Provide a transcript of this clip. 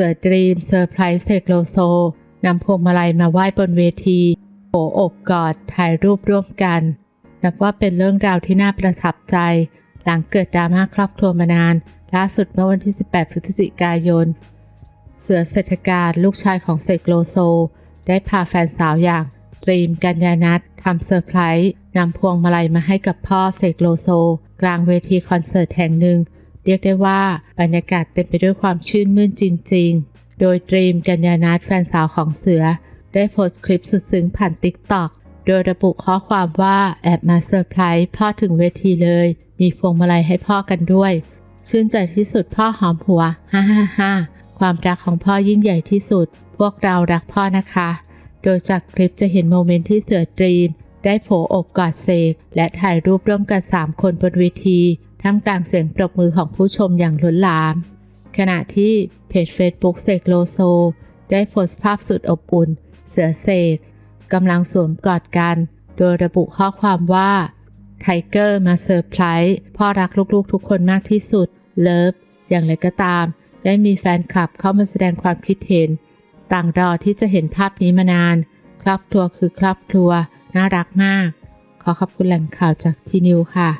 สือดรีมเซอร์ไพรส์เซกโลโซนำพวงมาลัยมาไหว้บนเวทีโผอบกอดถ่ายรูปร่วมกัน นับว่าเป็นเรื่องราวที่น่าประทับใจ หลังเกิดดราม่าครอบครัวมานาน ล่าสุดเมื่อวันที่ 18 พฤศจิกายน เสือเศรษฐการลูกชายของเสกโลโซ ได้พาแฟนสาวอย่างตรีมกัญญานัททำเซอร์ไพรส์นำพวงมาลัยมาให้กับพ่อเสกโลโซ กลางเวทีคอนเสิร์ตแห่งหนึ่ง เรียกได้ว่าบรรยากาศเต็มไปด้วยความชื่นมื่นจริง ๆ โดยตรีมกัญญานัทแฟนสาวของเสือ ได้โพสต์คลิปสุดซึ้งผ่านติ๊กต็อกโดยระบุข้อความว่าแอบมาเซอร์ไพรส์พ่อถึงเวทีเลย มีพวงมาลัยให้พ่อกันด้วย ชื่นใจที่สุดพ่อหอมหัวฮ่าฮ่าฮ่าความรักของพ่อยิ่งใหญ่ที่สุด พวกเรารักพ่อนะคะ โดยจากคลิปจะเห็นโมเมนต์ที่เสือดรีม ได้โผอบกอดเสกและถ่ายรูปร่วมกัน 3 คนบนเวที ท่ามกลางเสียงปรบมือของผู้ชมอย่างล้นหลาม ขณะที่เพจ Facebook เสกโลโซ ได้โพสต์ภาพสุดอบอุ่น เสือเสกกำลังสวมกอดกัน โดยระบุข้อความว่าไทเกอร์มาเซอร์ไพรส์พ่อรักลูกๆทุกคนมากที่สุด เลิฟ อย่างไรก็ตาม ได้มีแฟนคลับเข้ามาแสดงความคิดเห็น ต่างรอที่จะเห็นภาพนี้มานาน ครอบครัวคือครอบครัว น่ารักมาก ขอขอบคุณแหล่งข่าวจากทีนิวค่ะ